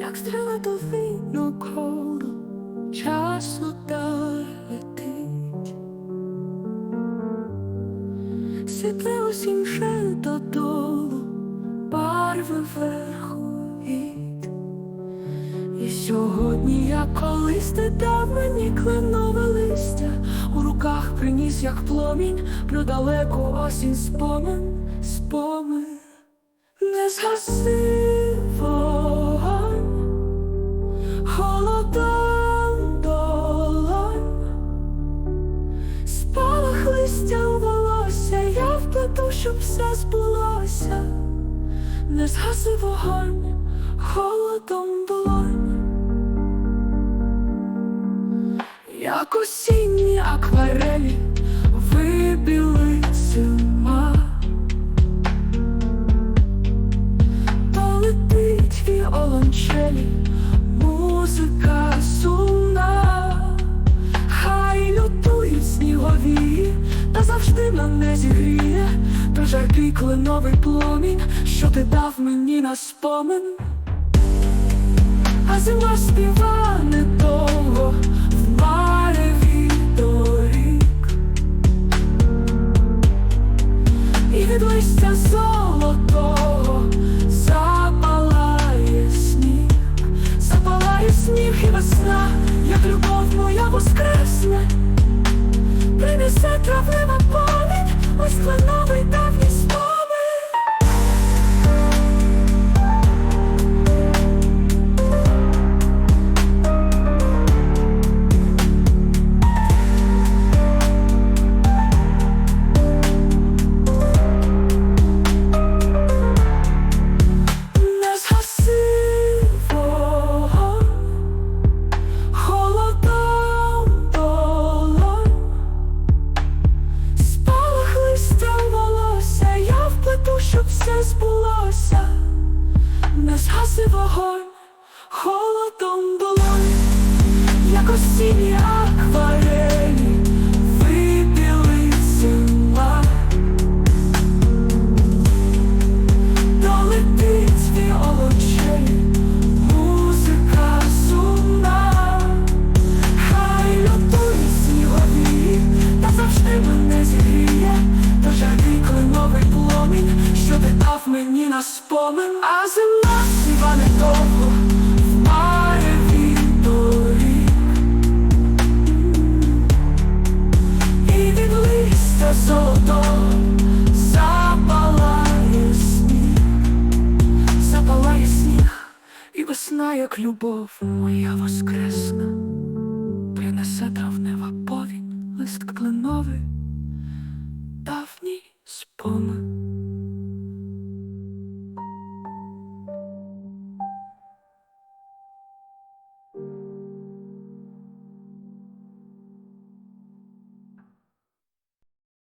як стріла до війну коло, час удар летить. Світле усім ще додолу, барви вверху гід. І сьогодні я колись ти дав мені кленове листя, у руках приніс, як пломінь, про далеку осінь спомин, спомин, не згаси вплету, щоб все збулося, не згаси вогонь, холодом долонь. Як осінні акварелі вибіли зима, полетить віолончелі, музика жаркий кленовий пломінь, що ти дав мені на спомин. А зима співа недовго в мареві доріг. І від листя золотого запалає сніг, запалає сніг і весна, як любов моя воскресне, принесе травлива помінь, ось кленовий давній все збулося, не згаси вогонь, холодом долонь, як осінні на спомин, а зима сіва недовго в мареві доріг. І від листя золотого запалає сніг, весна, як любов моя воскресна, принесе травнева повінь, лист кленовий